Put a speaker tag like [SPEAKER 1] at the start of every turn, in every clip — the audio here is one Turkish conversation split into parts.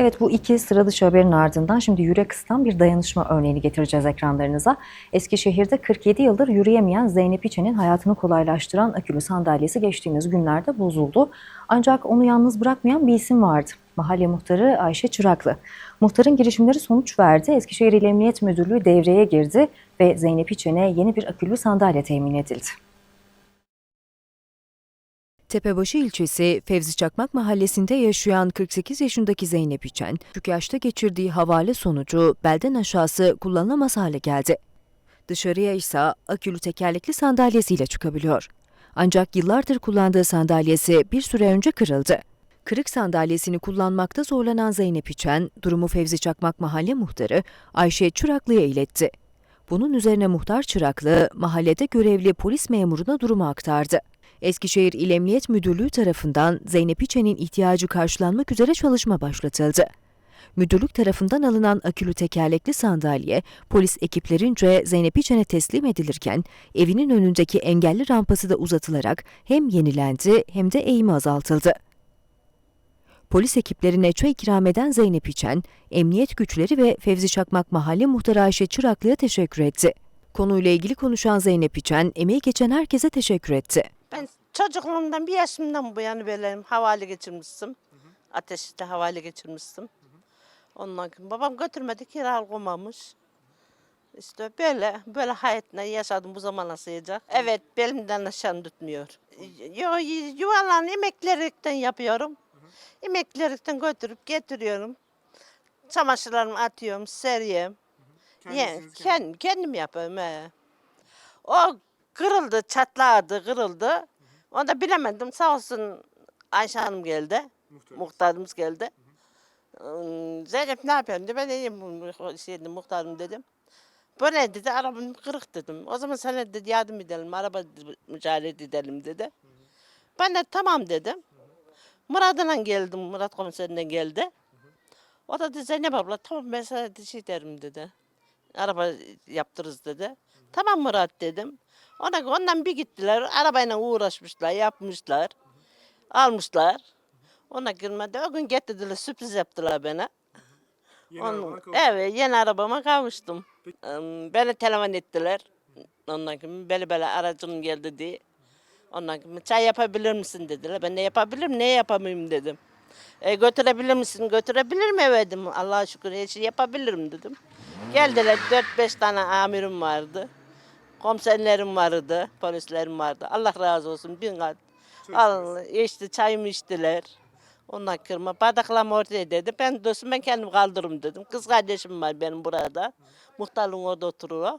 [SPEAKER 1] Evet bu iki sıra dışı haberin ardından şimdi yürek ısıtan bir dayanışma örneğini getireceğiz ekranlarınıza. Eskişehir'de 47 yıldır yürüyemeyen Zeynep İçen'in hayatını kolaylaştıran akülü sandalyesi geçtiğimiz günlerde bozuldu. Ancak onu yalnız bırakmayan bir isim vardı. Mahalle muhtarı Ayşe Çıraklı. Muhtarın girişimleri sonuç verdi. Eskişehir İl Emniyet Müdürlüğü devreye girdi ve Zeynep İçen'e yeni bir akülü sandalye temin edildi.
[SPEAKER 2] Tepebaşı ilçesi Fevzi Çakmak mahallesinde yaşayan 48 yaşındaki Zeynep İçen, küçük yaşta geçirdiği havale sonucu belden aşağısı kullanılamaz hale geldi. Dışarıya ise akülü tekerlekli sandalyesiyle çıkabiliyor. Ancak yıllardır kullandığı sandalyesi bir süre önce kırıldı. Kırık sandalyesini kullanmakta zorlanan Zeynep İçen, durumu Fevzi Çakmak mahalle muhtarı Ayşe Çıraklı'ya iletti. Bunun üzerine muhtar Çıraklı, mahallede görevli polis memuruna durumu aktardı. Eskişehir İl Emniyet Müdürlüğü tarafından Zeynep İçen'in ihtiyacı karşılanmak üzere çalışma başlatıldı. Müdürlük tarafından alınan akülü tekerlekli sandalye polis ekiplerince Zeynep İçen'e teslim edilirken evinin önündeki engelli rampası da uzatılarak hem yenilendi hem de eğimi azaltıldı. Polis ekiplerine çay ikram eden Zeynep İçen, emniyet güçleri ve Fevzi Çakmak Mahalle Muhtarı Ayşe Çıraklı'ya teşekkür etti. Konuyla ilgili konuşan Zeynep İçen, emeği geçen herkese teşekkür etti.
[SPEAKER 3] Ben çocukluğumdan bir yaşımdan bu yana böyle havale geçirmiştim. Ateşte havale geçirmiştim. Ondan sonra babam götürmedi kira koymamış. İşte böyle böyle hayatla yaşadım bu zamana sığacak. Evet belimden aşağı tutmuyor. Yo, yuvarlan emeklilikten yapıyorum. Emeklilikten götürüp getiriyorum. Çamaşırlarımı atıyorum, seriyorum. Yani, kendim, kendim yapıyorum. He. O kırıldı, çatladı, kırıldı. Onu da bilemedim. Sağ olsun Ayşe Hanım geldi. Muhtarımız geldi. Hmm, Zeynep ne yapıyorsun dedi. Ben dedim bu şeydi, muhtarım dedim. Bu ne dedi, arabam kırık dedim. O zaman sana dedi yardım edelim, araba mücadele edelim dedi. Ben de tamam dedim. Murat'la geldim, Murat komiserinden geldi. O da dedi Zeynep abla tamam ben sana şey derim dedi. Araba yaptırırız dedi. Tamam Murat dedim. Ona, ondan bir gittiler. Arabayla uğraşmışlar, yapmışlar. Almışlar. Ona girmedi. O gün getirdiler, sürpriz yaptılar bana.
[SPEAKER 4] Yeni
[SPEAKER 3] Onun-
[SPEAKER 4] arabana
[SPEAKER 3] evet, yeni arabama kavuştum. Em, Beni telefon ettiler. Ondan sonra böyle böyle aracın geldi diye. Ondan sonra çay yapabilir misin dediler. Ben de yapabilirim, ne yapamayayım dedim. E, götürebilir misin? Götürebilirim evet dedim. Allah'a şükür her şeyi yapabilirim dedim. Geldiler 4-5 tane amirim vardı. Komiserlerim vardı, polislerim vardı. Allah razı olsun bin kat. Al, içti, çayımı içtiler. Ondan kırma. Bardaklarımı ortaya dedi. Ben dostum ben kendim kaldırırım dedim. Kız kardeşim var benim burada. Muhtarlığın orada oturuyor.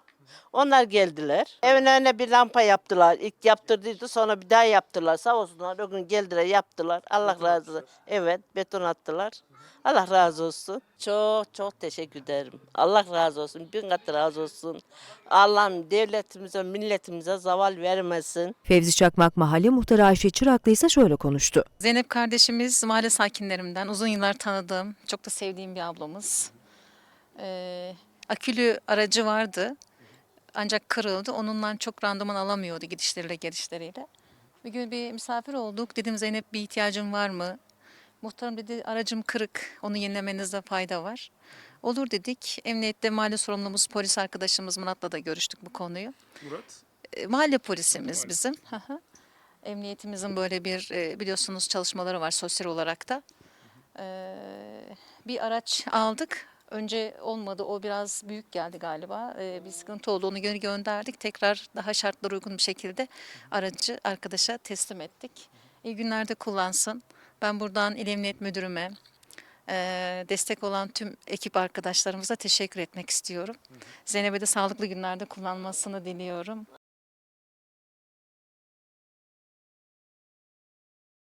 [SPEAKER 3] Onlar geldiler. Evin önüne bir lampa yaptılar. İlk yaptırdıydı sonra bir daha yaptılar. Sağ olsunlar o gün geldiler yaptılar. Allah razı olsun. Evet beton attılar. Allah razı olsun. Çok çok teşekkür ederim. Allah razı olsun. Bin kat razı olsun. Allah'ım devletimize, milletimize zaval vermesin.
[SPEAKER 2] Fevzi Çakmak Mahalle Muhtarı Ayşe Çıraklı ise şöyle konuştu.
[SPEAKER 5] Zeynep kardeşimiz mahalle sakinlerimden uzun yıllar tanıdığım, çok da sevdiğim bir ablamız. Ee, akülü aracı vardı ancak kırıldı. Onunla çok randıman alamıyordu gidişleriyle gelişleriyle. Bir gün bir misafir olduk. Dedim Zeynep bir ihtiyacın var mı? Muhtarım dedi aracım kırık. Onu yenilemenizde fayda var. Olur dedik. Emniyette mahalle sorumlumuz polis arkadaşımız Murat'la da görüştük bu konuyu.
[SPEAKER 4] Murat.
[SPEAKER 5] E, mahalle polisimiz bizim. Hı hı. Emniyetimizin böyle bir e, biliyorsunuz çalışmaları var sosyal olarak da. E, bir araç aldık. Önce olmadı. O biraz büyük geldi galiba. E, bir sıkıntı oldu. Onu geri gönderdik. Tekrar daha şartlara uygun bir şekilde aracı arkadaşa teslim ettik. İyi günlerde kullansın. Ben buradan İl Emniyet Müdürüme, e, destek olan tüm ekip arkadaşlarımıza teşekkür etmek istiyorum. Zeynep'e de sağlıklı günlerde kullanmasını diliyorum.